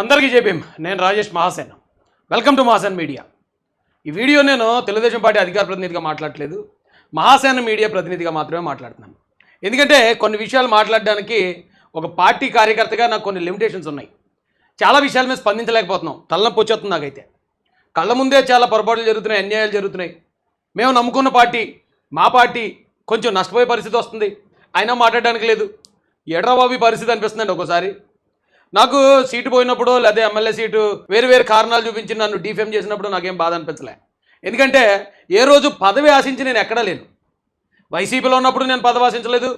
అందరికీ చెప్పాం నేను Rajesh Mahasen. Welcome to Mahasen media ఈ వీడియో నేను తెలుగుదేశం పార్టీ అధికార ప్రతినిధిగా మాట్లాడట్లేదు. మహాసేన మీడియా ప్రతినిధిగా మాత్రమే మాట్లాడుతున్నాను. ఎందుకంటే కొన్ని విషయాలు మాట్లాడడానికి ఒక పార్టీ కార్యకర్తగా నాకు కొన్ని లిమిటేషన్స్ ఉన్నాయి. చాలా విషయాల మీద స్పందించలేకపోతున్నాం. తలనొప్పి వచ్చేస్తుంది నాకైతే. కళ్ళ ముందే చాలా పొరపాట్లు జరుగుతున్నాయి అన్యాయాలు జరుగుతున్నాయి. మేము నమ్ముకున్న పార్టీ మా పార్టీ కొంచెం నష్టపోయే పరిస్థితి వస్తుంది. అయినా మాట్లాడడానికి లేదు. ఎడ్రబాబు పరిస్థితి అనిపిస్తుందండి ఒకసారి. నాకు సీటు పోయినప్పుడు లేదా ఎమ్మెల్యే సీటు వేరు వేరు కారణాలు చూపించి నన్ను డిఫేమ్ చేసినప్పుడు నాకేం బాధ అనిపించలే. ఎందుకంటే ఏ రోజు పదవి ఆశించి నేను ఎక్కడా లేను. వైసీపీలో ఉన్నప్పుడు నేను పదవి ఆశించలేదు.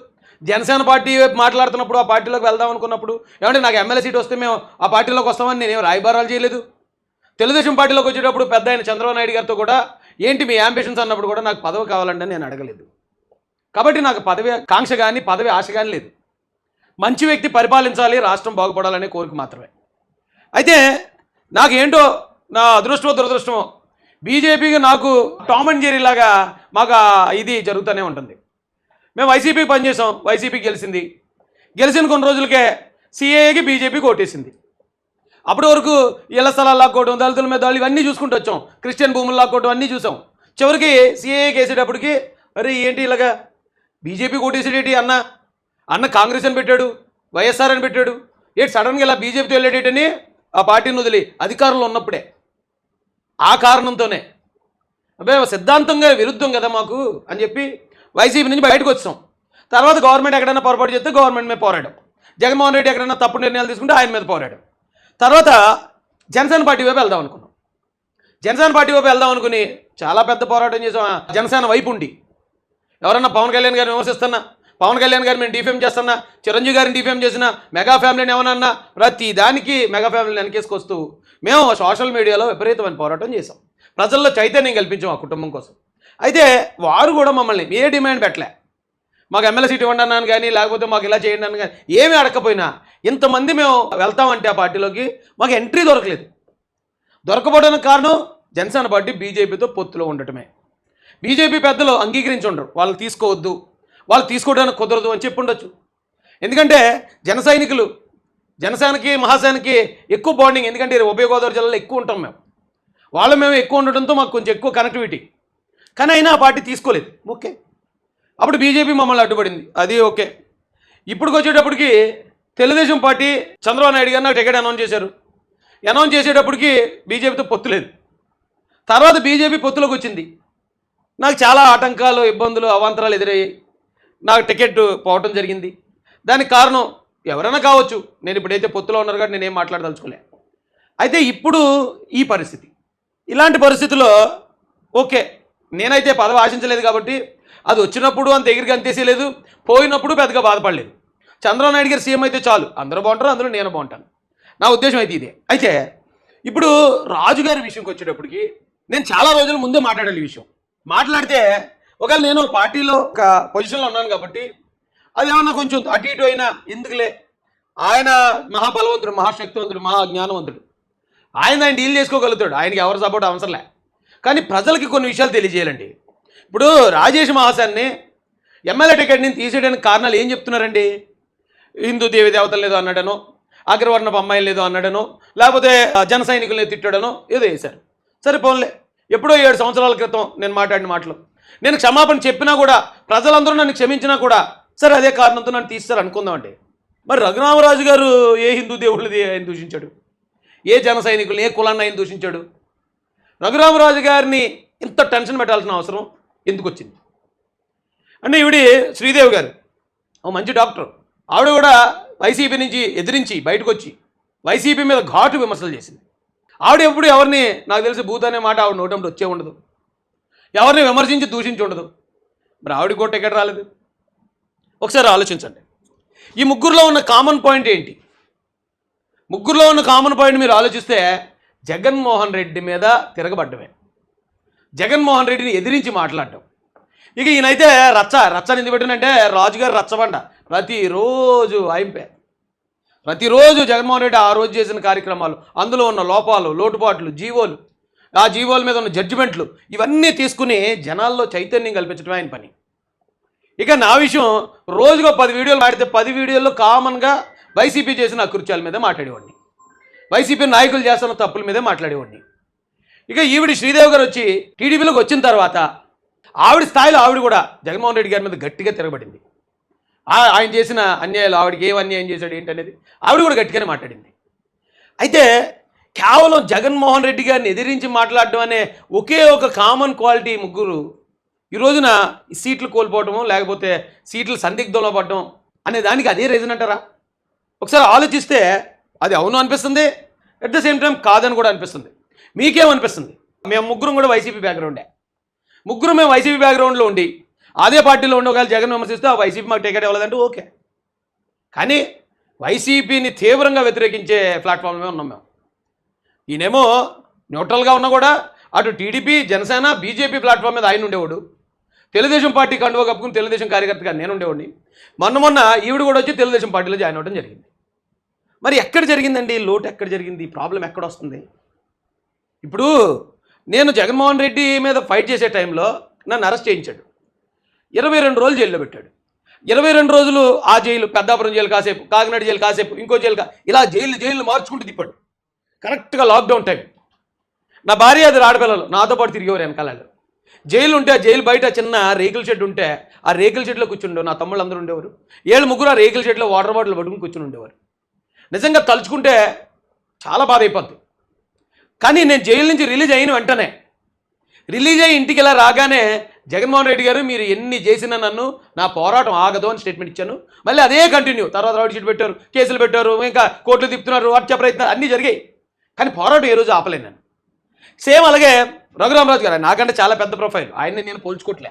జనసేన పార్టీ వైపు మాట్లాడుతున్నప్పుడు ఆ పార్టీలోకి వెళ్దాం అనుకున్నప్పుడు ఏమంటే నాకు ఎమ్మెల్యే సీట్ వస్తే మేము ఆ పార్టీలోకి వస్తామని నేనేం రాయబారాలు చేయలేదు. తెలుగుదేశం పార్టీలోకి వచ్చేటప్పుడు పెద్ద ఆయన చంద్రబాబు నాయుడు గారితో కూడా ఏంటి మీ అంబిషన్స్ అన్నప్పుడు కూడా నాకు పదవి కావాలంటే నేను అడగలేదు. కాబట్టి నాకు పదవి కాంక్ష కానీ పదవి ఆశ కానీ లేదు. మంచి వ్యక్తి పరిపాలించాలి రాష్ట్రం బాగుపడాలనే కోరిక మాత్రమే. అయితే నాకేంటో నా అదృష్టమో దురదృష్టమో బీజేపీకి నాకు టామ్ అండ్ జెర్రీ లాగా మాకు ఇది జరుగుతూనే ఉంటుంది. మేము వైసీపీకి పనిచేసాం వైసీపీ గెలిచింది. గెలిచిన కొన్ని రోజులకే సీఏకి బీజేపీ కొట్టేసింది అప్పటి వరకు ఇళ్ళ స్థలాలు లాక్కోవడం దళితుల మీద దాడులు ఇవన్నీ చూసుకుంటూ వచ్చాం. క్రిస్టియన్ భూములు లాక్కోవడం అన్నీ చూసాం. చివరికి సిఏకి వేసేటప్పటికి అరే ఏంటి ఇలాగా? బీజేపీ కొట్టేసేటేటి అన్న అన్న కాంగ్రెస్ అని పెట్టాడు వైఎస్ఆర్ అని పెట్టాడు. ఏంటి సడన్గా ఇలా బీజేపీతో వెళ్ళేటని ఆ పార్టీని వదిలి అధికారంలో ఉన్నప్పుడే. ఆ కారణంతోనే. అబ్బే సిద్ధాంతంగా విరుద్ధం కదా మాకు అని చెప్పి వైసీపీ నుంచి బయటకు వచ్చాం. తర్వాత గవర్నమెంట్ ఎక్కడైనా పొరపాటు చేస్తే గవర్నమెంట్ మీద పోరాడం. జగన్మోహన్ రెడ్డి ఎక్కడైనా తప్పుడు నిర్ణయాలు తీసుకుంటే ఆయన మీద పోరాడం. తర్వాత జనసేన పార్టీ వైపు వెళ్దాం అనుకున్నాం. జనసేన పార్టీ వైపు వెళ్దాం అనుకుని చాలా పెద్ద పోరాటం చేసాం. ఆ జనసేన వైపు ఉండి. ఎవరన్నా పవన్ కళ్యాణ్ గారిని విమర్శిస్తున్నా? పవన్ కళ్యాణ్ గారిని మేము డిఫేమ్ చేస్తున్నా చిరంజీవి గారిని డిఫేమ్ చేసిన మెగా ఫ్యామిలీని ఏమన్నా ప్రతి దానికి మెగా ఫ్యామిలీని వెనకేసుకొస్తూ మేము సోషల్ మీడియాలో విపరీతమైన పోరాటం చేసాం ప్రజల్లో చైతన్యం కల్పించాం ఆ కుటుంబం కోసం. అయితే వారు కూడా మమ్మల్ని ఏ డిమాండ్ పెట్టలే. మాకు ఎమ్మెల్యే సీట్ ఇవ్వండి అన్నాను కానీ లేకపోతే మాకు ఇలా చేయండి అని కానీ ఏమీ అడగకపోయినా ఇంతమంది మేము వెళ్తామంటే ఆ పార్టీలోకి మాకు ఎంట్రీ దొరకలేదు. దొరకపోవడానికి కారణం జనసేన పార్టీ బీజేపీతో పొత్తులో ఉండటమే. బీజేపీ పెద్దలు అంగీకరించి ఉండరు. వాళ్ళు తీసుకోవద్దు వాళ్ళు తీసుకోవడానికి కుదరదు అని చెప్పి ఉండొచ్చు. ఎందుకంటే జన సైనికులు జనసేనకి మహాసేనకి ఎక్కువ బాండింగ్ ఎందుకంటే ఉభయ గోదావరి జిల్లాలో ఎక్కువ ఉంటాం మేము. వాళ్ళు మేము ఎక్కువ ఉండడంతో మాకు కొంచెం ఎక్కువ కనెక్టివిటీ కానీ అయినా ఆ పార్టీ తీసుకోలేదు. ఓకే. అప్పుడు బీజేపీ మమ్మల్ని అడ్డుపడింది. అది ఓకే. ఇప్పుడు వచ్చేటప్పటికి తెలుగుదేశం పార్టీ చంద్రబాబు నాయుడు గారు నాకు టికెట్ అనౌన్స్ చేశారు. అనౌన్స్ చేసేటప్పటికి బీజేపీతో పొత్తు లేదు. తర్వాత బీజేపీ పొత్తులోకి వచ్చింది. నాకు చాలా ఆటంకాలు ఇబ్బందులు అవాంతరాలు ఎదురయ్యాయి. నాకు టికెట్ పోవటం జరిగింది. దానికి కారణం ఎవరైనా కావచ్చు. నేను ఇప్పుడైతే పొత్తులో ఉన్నారు కాబట్టి నేనేం మాట్లాడదలుచుకోలే. అయితే ఇప్పుడు ఈ పరిస్థితి. ఇలాంటి పరిస్థితుల్లో ఓకే నేనైతే పదవి ఆశించలేదు కాబట్టి అది వచ్చినప్పుడు అంత ఎగిరికి అంతేసేయలేదు పోయినప్పుడు పెద్దగా బాధపడలేదు. చంద్రబాబు నాయుడు గారు సీఎం అయితే చాలు. అందరూ బాగుంటారు అందులో నేను బాగుంటాను. నా ఉద్దేశం అయితే ఇదే. అయితే ఇప్పుడు రాజుగారి విషయంకి వచ్చేటప్పటికి నేను చాలా రోజుల ముందే మాట్లాడాలి ఈ విషయం. మాట్లాడితే ఒకవేళ నేను పార్టీలో ఒక పొజిషన్లో ఉన్నాను కాబట్టి అది ఏమన్నా కొంచెం అటు ఇటు అయినా ఎందుకులే? ఆయన మహాబలవంతుడు మహాశక్తివంతుడు మహా జ్ఞానవంతుడు ఆయన ఆయన డీల్ చేసుకోగలుగుతాడు. ఆయనకి ఎవరు సపోర్ట్ అవసరంలే కానీ ప్రజలకి కొన్ని విషయాలు తెలియజేయాలండి. ఇప్పుడు రాజేష్ మహాసాన్ని ఎమ్మెల్యే టికెట్ నేను తీసేయడానికి కారణాలు ఏం చెప్తున్నారండి? హిందూ దేవి దేవతలు లేదో అన్నాడనో అగ్రవర్ణపు అమ్మాయిలు లేదో అన్నాడనో లేకపోతే జన సైనికుల్ని తిట్టాడనో ఏదో వేశారు. సరే పోన్లే. ఎప్పుడో ఏడు సంవత్సరాల క్రితం నేను మాట్లాడిన మాటలు. నేను క్షమాపణ చెప్పినా కూడా ప్రజలందరూ నన్ను క్షమించినా కూడా సరే అదే కారణంతో నన్ను తీస్తారు అనుకుందామండి మరి రఘురామరాజు గారు ఏ హిందూ దేవుళ్ళది ఆయన దూషించాడు? ఏ జన సైనికులు ఏ కులాన్ని ఆయన దూషించాడు? రఘురామరాజు గారిని ఇంత టెన్షన్ పెట్టాల్సిన అవసరం ఎందుకు వచ్చింది? అంటే ఈవిడి శ్రీదేవి గారు ఓ మంచి డాక్టర్. ఆవిడ కూడా వైసీపీ నుంచి ఎదిరించి బయటకు వచ్చి వైసీపీ మీద ఘాటు విమర్శలు చేసింది. ఆవిడ ఎప్పుడు ఎవరిని నాకు తెలిసి భూత అనే మాట ఆవిడ నోటంలో వచ్చే ఉండదు. ఎవరిని విమర్శించి దూషించి ఉండదు. మరి ఆవిడ కూడా టికెట్ రాలేదు. ఒకసారి ఆలోచించండి. ఈ ముగ్గురులో ఉన్న కామన్ పాయింట్ ఏంటి? ముగ్గురులో ఉన్న కామన్ పాయింట్ మీరు ఆలోచిస్తే జగన్మోహన్ రెడ్డి మీద తిరగబడ్డమే. జగన్మోహన్ రెడ్డిని ఎదిరించి మాట్లాడటం. ఇక ఈయనైతే రచ్చ రచ్చని ఎందుకు పెట్టినంటే రాజుగారు రచ్చబండ. ప్రతిరోజు ఆయింపే. ప్రతిరోజు జగన్మోహన్ రెడ్డి ఆ రోజు చేసిన కార్యక్రమాలు అందులో ఉన్న లోపాలు లోటుపాట్లు జీవోలు ఆ జీవోల మీద ఉన్న జడ్జిమెంట్లు ఇవన్నీ తీసుకుని జనాల్లో చైతన్యం కల్పించడం ఆయన పని. ఇక నా విషయం రోజుకో పది వీడియోలు మాడితే పది వీడియోల్లో కామన్గా వైసీపీ చేసిన అకృత్యాల మీద మాట్లాడేవాడిని. వైసీపీ నాయకులు చేస్తున్న తప్పుల మీదే మాట్లాడేవాడిని. ఇక ఈవిడ శ్రీదేవి గారు వచ్చి టీడీపీలోకి వచ్చిన తర్వాత ఆవిడ స్థాయిలో ఆవిడ కూడా జగన్మోహన్ రెడ్డి గారి మీద గట్టిగా తిరగబడింది. ఆ- ఆయన చేసిన అన్యాయాలు ఆవిడకి ఏం అన్యాయం చేశాడు ఏంటనేది ఆవిడ కూడా గట్టిగానే మాట్లాడింది. అయితే కేవలం జగన్మోహన్ రెడ్డి గారిని ఎదిరించి మాట్లాడడం అనే ఒకే ఒక కామన్ క్వాలిటీ ముగ్గురు ఈ రోజున ఈ సీట్లు కోల్పోవటము లేకపోతే సీట్లు సందిగ్ధంలో పడడం అనే దానికి అదే రీజన్ అంటారా? ఒకసారి ఆలోచిస్తే అది అవును అనిపిస్తుంది అట్ ద సేమ్ టైం కాదని కూడా అనిపిస్తుంది. మీకేమనిపిస్తుంది? మేము ముగ్గురం కూడా వైసీపీ బ్యాక్గ్రౌండే ముగ్గురు మేము వైసీపీ బ్యాక్గ్రౌండ్లో ఉండి అదే పార్టీలో ఉండి ఒకవేళ జగన్ విమర్శిస్తే ఆ వైసీపీ మాకు టికెట్ ఇవ్వలేదంటే ఓకే. కానీ వైసీపీని తీవ్రంగా వ్యతిరేకించే ప్లాట్ఫామ్లో ఉన్నాం మేము. ఈయనేమో న్యూట్రల్గా ఉన్నా కూడా అటు టీడీపీ జనసేన బీజేపీ ప్లాట్ఫామ్ మీద ఆయన ఉండేవాడు. తెలుగుదేశం పార్టీ కండువా కప్పుకుని తెలుగుదేశం కార్యకర్తగా నేను ఉండేవాడిని. మొన్న మొన్న ఈవిడ కూడా వచ్చి తెలుగుదేశం పార్టీలో జాయిన్ అవ్వడం జరిగింది. మరి ఎక్కడ జరిగిందండి? లోటు ఎక్కడ జరిగింది? ప్రాబ్లం ఎక్కడ వస్తుంది? ఇప్పుడు నేను జగన్మోహన్ రెడ్డి మీద ఫైట్ చేసే టైంలో నన్ను అరెస్ట్ చేయించాడు. ఇరవై రెండు రోజులు జైల్లో పెట్టాడు. ఇరవై రెండు రోజులు ఆ జైలు పెద్దాపురం జైలు కాసేపు కాకినాడ జైలు కాసేపు ఇంకో జైలు కా ఇలా జైలు జైలు మార్చుకుంటూ తిప్పాడు. కరెక్ట్గా లాక్డౌన్ టైం. నా భార్య అది ఆడపిల్లలు నాతో పాటు తిరిగేవారు వెనకాలలో జైలు ఉంటే ఆ జైలు బయట చిన్న రేకుల షెడ్ ఉంటే ఆ రేకుల షెడ్లో కూర్చుండే. నా తమ్ముళ్ళు అందరూ ఉండేవారు. ఏళ్ళు ముగ్గురు ఆ రేకుల షెడ్లో వాటర్ బాటిల్ పట్టుకుని కూర్చుని ఉండేవారు. నిజంగా తలుచుకుంటే చాలా బాధ అయిపోద్ది. కానీ నేను జైలు నుంచి రిలీజ్ అయిన వెంటనే రిలీజ్ అయ్యి ఇంటికి ఇలా రాగానే జగన్మోహన్ రెడ్డి గారు మీరు ఎన్ని చేసినా నన్ను నా పోరాటం ఆగదు అని స్టేట్మెంట్ ఇచ్చాను. మళ్ళీ అదే కంటిన్యూ. తర్వాత రౌడ్ షీట్ పెట్టారు కేసులు పెట్టారు ఇంకా కోర్టులు తిప్పుతున్నారు హత్య ప్రయత్నాలు అన్నీ జరిగాయి. కానీ పోరాటం ఏ రోజు ఆపలేను నేను. సేమ్ అలాగే రఘురామరాజు గారు నాకంటే చాలా పెద్ద ప్రొఫైల్ ఆయన్ని నేను పోల్చుకోవట్లే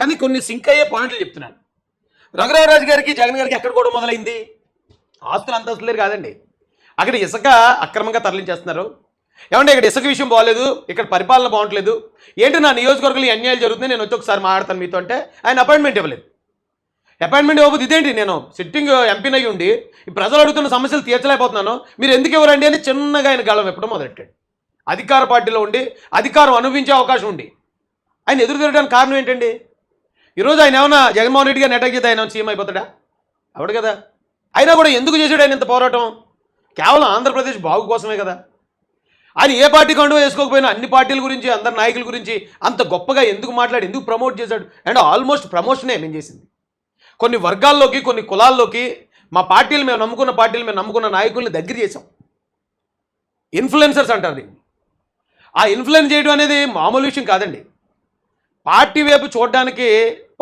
కానీ కొన్ని సింక్ అయ్యే పాయింట్లు చెప్తున్నాను. రఘురామరాజు గారికి జగన్ గారికి ఎక్కడ కూడా మొదలైంది? ఆస్తులు అంతస్తులేరు కాదండి. అక్కడ ఇసుక అక్రమంగా తరలించేస్తున్నారు. ఏమంటే ఇక్కడ ఇసుక విషయం బాగలేదు ఇక్కడ పరిపాలన బాగుంటలేదు. ఏంటి నా నియోజకవర్గంలో అన్యాయాలు జరుగుతున్నాయి? నేను వచ్చి ఒకసారి మాట్లాడతాను మీతో అంటే ఆయన అపాయింట్మెంట్ ఇవ్వలేదు. అపాయింట్మెంట్ ఇవ్వబోదు ఇదేంటి నేను సిట్టింగ్ ఎంపీని అయ్యి ఉండి ఈ ప్రజలు అడుగుతున్న సమస్యలు తీర్చలేకపోతున్నాను. మీరు ఎందుకు ఇవ్వరండి అని చిన్నగా ఆయన గళం ఎప్పడం మొదలెట్టాడు. అధికార పార్టీలో ఉండి అధికారం అనుభవించే అవకాశం ఉండి. ఆయన ఎదురు తిరగడానికి కారణం ఏంటండి? ఈరోజు ఆయన ఏమైనా జగన్మోహన్ రెడ్డి గారిని అటాక్ చేస్తే ఆయన సీఎం అయిపోతాడా? అవడు కదా. అయినా కూడా ఎందుకు చేశాడు ఆయన ఇంత పోరాటం? కేవలం ఆంధ్రప్రదేశ్ బాగు కోసమే కదా. ఆయన ఏ పార్టీ కండు వేసుకోకపోయినా అన్ని పార్టీల గురించి అందరి నాయకుల గురించి అంత గొప్పగా ఎందుకు మాట్లాడి ఎందుకు ప్రమోట్ చేశాడు? అండ్ ఆల్మోస్ట్ ప్రమోషనే మేము చేసింది. కొన్ని వర్గాల్లోకి కొన్ని కులాల్లోకి మా పార్టీలు మేము నమ్ముకున్న పార్టీలు మేము నమ్ముకున్న నాయకుల్ని దగ్గర చేసాం ఇన్ఫ్లుయెన్సర్స్ అంటారు దీన్ని ఆ ఇన్ఫ్లుయెన్స్ చేయడం అనేది మామూలు విషయం కాదండి. పార్టీ వైపు చూడడానికి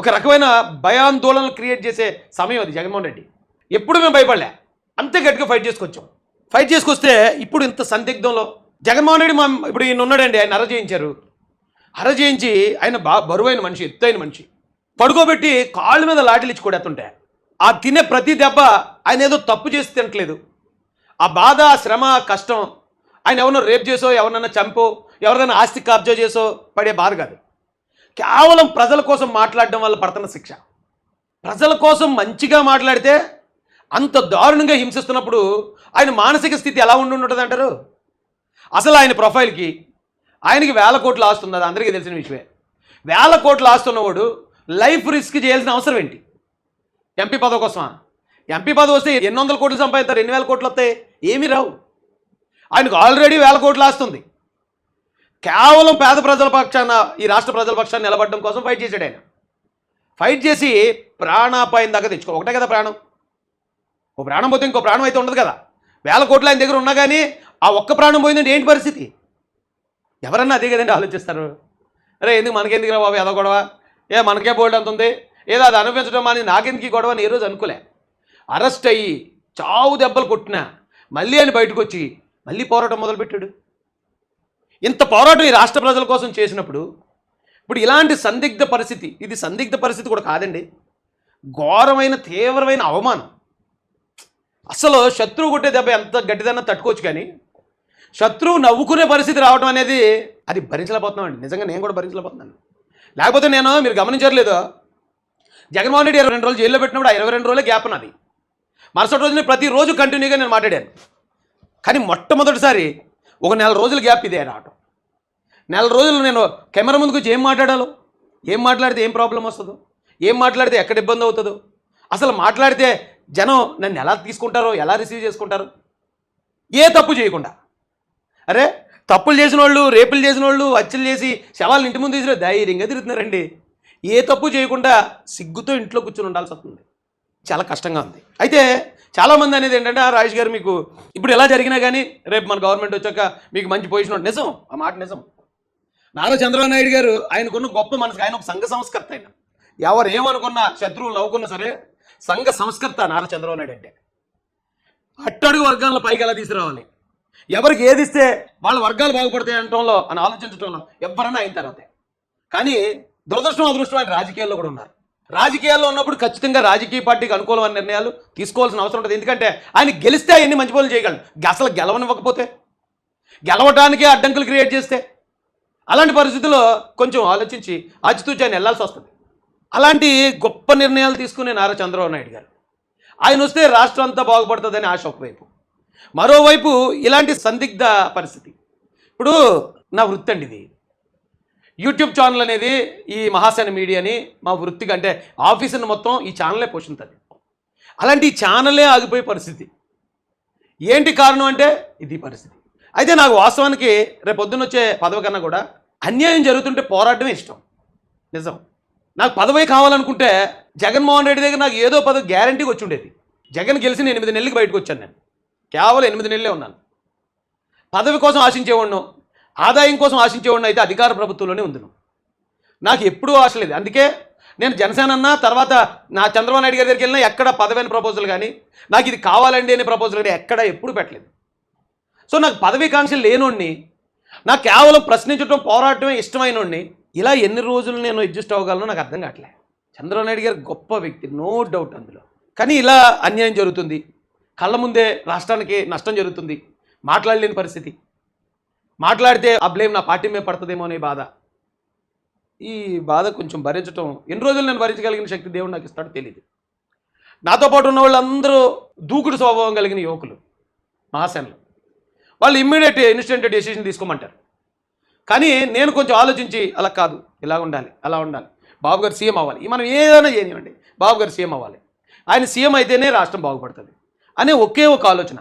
ఒక రకమైన భయాందోళనలు క్రియేట్ చేసే సమయం అది జగన్మోహన్ రెడ్డి. ఎప్పుడు మేము భయపడలే. అంతే గట్టిగా ఫైట్ చేసుకొచ్చాం. ఫైట్ చేసుకొస్తే ఇప్పుడు ఇంత సందిగ్ధంలో జగన్మోహన్ రెడ్డి మా ఇప్పుడు ఈయన ఉన్నాడండి ఆయన అర చేయించారు చేయించి ఆయన బా బరువైన మనిషి ఎత్తైన మనిషి. పడుకోబెట్టి కాళ్ళ మీద లాటిలిచ్చి ఇచ్చి కొడేస్తుంటే ఆ తినే ప్రతి దెబ్బ ఆయన ఏదో తప్పు చేసి తినట్లేదు. ఆ బాధ ఆ శ్రమ కష్టం ఆయన ఎవరినో రేప్ చేసో ఎవరినైనా చంపో ఎవరిదైనా ఆస్తి కబ్జా చేసో పడే బాధ కాదు. కేవలం ప్రజల కోసం మాట్లాడడం వల్ల పడుతున్న శిక్ష. ప్రజల కోసం మంచిగా మాట్లాడితే అంత దారుణంగా హింసిస్తున్నప్పుడు ఆయన మానసిక స్థితి ఎలా ఉండి ఉంటుంది అంటారు? అసలు ఆయన ప్రొఫైల్కి ఆయనకి వేల కోట్లు ఆస్తుంది అది అందరికీ తెలిసిన విషయమే. వేల కోట్లు ఆస్తున్నవాడు లైఫ్ రిస్క్ చేయాల్సిన అవసరం ఏంటి? ఎంపీ పదవి కోసమా? ఎంపీ పదవి వస్తే ఎన్ని వందల కోట్లు సంపాదిస్తారు ఎన్ని వేల కోట్లు వస్తాయి? ఏమీ రావు. ఆయనకు ఆల్రెడీ వేల కోట్లు ఆస్తుంది. కేవలం పేద ప్రజల పక్షాన ఈ రాష్ట్ర ప్రజల పక్షాన్ని నిలబడడం కోసం ఫైట్ చేశాడు ఆయన. ఫైట్ చేసి ప్రాణాపాయం దాకా తెచ్చుకో. ఒకటే కదా ప్రాణం. ఓ ప్రాణం పోతే ఇంకో ప్రాణం అయితే ఉండదు కదా. వేల కోట్లు ఆయన దగ్గర ఉన్నా కానీ ఆ ఒక్క ప్రాణం పోయిందంటే ఏంటి పరిస్థితి? ఎవరన్నా అదే కదండి ఆలోచిస్తారు. అరే ఎందుకు మనకెందుకు రా బాబు? ఎదగొడవా గొడవ. ఏ మనకే బోల్డ్ అంత ఉంది? ఏదో అది అనిపించడం అని నాకెందుకు గొడవ? అని ఏ రోజు అనుకోలే. అరెస్ట్ అయ్యి చావు దెబ్బలు కొట్టినా మళ్ళీ ఆయన బయటకు వచ్చి మళ్ళీ పోరాటం మొదలుపెట్టాడు. ఇంత పోరాటం ఈ రాష్ట్ర ప్రజల కోసం చేసినప్పుడు ఇప్పుడు ఇలాంటి సందిగ్ధ పరిస్థితి ఇది సందిగ్ధ పరిస్థితి కూడా కాదండి. ఘోరమైన తీవ్రమైన అవమానం. అసలు శత్రువు కొట్టే దెబ్బ ఎంత గట్టిదన్నా తట్టుకోవచ్చు కానీ శత్రువు నవ్వుకునే పరిస్థితి రావడం అనేది అది భరించలేకపోతున్నామండి. నిజంగా నేను కూడా భరించలేకపోతున్నాను. లేకపోతే నేను మీరు గమనించట్లేదు. జగన్మోహన్ రెడ్డి ఇరవై రెండు రోజులు జైల్లో పెట్టినప్పుడు ఆ ఇరవై రెండు రోజులే గ్యాప్ నాది మరుసటి రోజున ప్రతిరోజు కంటిన్యూగా నేను మాట్లాడాను. కానీ మొట్టమొదటిసారి ఒక నెల రోజుల గ్యాప్ ఇదే రావటం. నెల రోజులు నేను కెమెరా ముందుకు వచ్చి ఏం మాట్లాడాలో ఏం మాట్లాడితే ఏం ప్రాబ్లం వస్తుందో ఏం మాట్లాడితే ఎక్కడ ఇబ్బంది అవుతుందో అసలు మాట్లాడితే జనం నన్ను ఎలా తీసుకుంటారో ఎలా రిసీవ్ చేసుకుంటారు ఏ తప్పు చేయకుండా. అరే తప్పులు చేసిన వాళ్ళు రేపులు చేసిన వాళ్ళు హత్యలు చేసి శవాలను ఇంటి ముందు తీసిన ధైర్యంగా తిరుగుతున్నారండి. ఏ తప్పు చేయకుండా సిగ్గుతో ఇంట్లో కూర్చొని ఉండాల్సి వస్తుంది. చాలా కష్టంగా ఉంది. అయితే చాలామంది అనేది ఏంటంటే "ఆ, రాజేష్ గారు మీకు ఇప్పుడు ఎలా జరిగినా కానీ రేపు మన గవర్నమెంట్ వచ్చాక మీకు మంచి పొజిషన్ ఉంటుంది." నిజం. ఆ మాట నిజం. నారా చంద్రబాబు నాయుడు గారు ఆయనకున్న గొప్ప మనసు ఆయన ఒక సంఘ సంస్కర్త ఆయన. ఎవరు ఏమనుకున్నా శత్రువులు నవ్వుకున్నా సరే సంఘ సంస్కర్త నారా చంద్రబాబు నాయుడు అంటే. అట్టడుగు వర్గాలను పైకి ఎలా తీసుకురావాలి? ఎవరికి ఏది ఇస్తే వాళ్ళ వర్గాలు బాగుపడతాయి అనటంలో అని ఆలోచించడంలో ఎవరైనా అయిన తర్వాతే. కానీ దురదృష్టం అదృష్టం ఆయన రాజకీయాల్లో కూడా ఉన్నారు. రాజకీయాల్లో ఉన్నప్పుడు ఖచ్చితంగా రాజకీయ పార్టీకి అనుకూలమైన నిర్ణయాలు తీసుకోవాల్సిన అవసరం ఉంటుంది. ఎందుకంటే ఆయన గెలిస్తే ఆయన్ని మంచి పనులు చేయగలడు. అసలు గెలవనివ్వకపోతే గెలవటానికే అడ్డంకులు క్రియేట్ చేస్తే అలాంటి పరిస్థితుల్లో కొంచెం ఆలోచించి అచితూచి ఆయన వెళ్ళాల్సి వస్తుంది. అలాంటి గొప్ప నిర్ణయాలు తీసుకునే నారా చంద్రబాబు నాయుడు గారు. ఆయన వస్తే రాష్ట్రం అంతా బాగుపడుతుందని ఆశ ఒకవైపు. మరోవైపు ఇలాంటి సందిగ్ధ పరిస్థితి. ఇప్పుడు నా వృత్తి అండి ఇది యూట్యూబ్ ఛానల్ అనేది ఈ మహాసేన మీడియాని మా వృత్తిగా అంటే ఆఫీసుని మొత్తం ఈ ఛానలే పోషిస్తుంది అలాంటి ఛానలే ఆగిపోయే పరిస్థితి. ఏంటి కారణం అంటే ఇది పరిస్థితి. అయితే నాకు వాస్తవానికి రేపు వచ్చే పదవి కన్నా కూడా అన్యాయం జరుగుతుంటే పోరాటమే ఇష్టం. నిజం. నాకు పదవి కావాలనుకుంటే జగన్మోహన్ రెడ్డి దగ్గర నాకు ఏదో పదవి గ్యారంటీగా వచ్చి ఉండేది. జగన్ గెలిచిన ఎనిమిది నెలలకి బయటకు వచ్చాను నేను. కేవలం ఎనిమిది నెలలే ఉన్నాను. పదవి కోసం ఆశించేవాడిను ఆదాయం కోసం ఆశించేవాడిని అయితే అధికార ప్రభుత్వంలోనే ఉంది నాకు ఎప్పుడూ ఆశ లేదు. అందుకే నేను జనసేన అన్నా తర్వాత నా చంద్రబాబు నాయుడు గారి దగ్గరికి వెళ్ళినా ఎక్కడ పదవైన ప్రపోజల్ కానీ నాకు ఇది కావాలండి అనే ప్రపోజల్ కానీ ఎక్కడ ఎప్పుడు పెట్టలేదు. సో నాకు పదవీకాంక్షలు లేనోడిని నాకు కేవలం ప్రశ్నించడం పోరాటమే ఇష్టమైనోడిని ఇలా ఎన్ని రోజులు నేను అడ్జస్ట్ అవ్వగలను నాకు అర్థం కావట్లేదు చంద్రబాబు నాయుడు గారు గొప్ప వ్యక్తి నో డౌట్ అందులో. కానీ ఇలా అన్యాయం జరుగుతుంది. కళ్ళ ముందే రాష్ట్రానికి నష్టం జరుగుతుంది. మాట్లాడలేని పరిస్థితి. మాట్లాడితే ఆ బ్లేమ్ నా పార్టీ మీద పడుతుందేమో అనే బాధ. ఈ బాధ కొంచెం భరించడం ఎన్ని రోజులు నేను భరించగలిగిన శక్తి దేవుడు నాకు ఇస్తాడో తెలియదు నాతో పాటు ఉన్న వాళ్ళందరూ దూకుడు స్వభావం కలిగిన యువకులు మహాసేనలు. వాళ్ళు ఇమ్మీడియట్ ఇన్స్టెంట్ డెసిషన్ తీసుకోమంటారు. కానీ నేను కొంచెం ఆలోచించి అలా కాదు ఇలా ఉండాలి అలా ఉండాలి. బాబు గారు సీఎం అవ్వాలి. మనం ఏదైనా చేయనివ్వండి. బాబు గారు సీఎం అవ్వాలి. ఆయన సీఎం అయితేనే రాష్ట్రం బాగుపడుతుంది. అనే ఒకే ఒక ఆలోచన.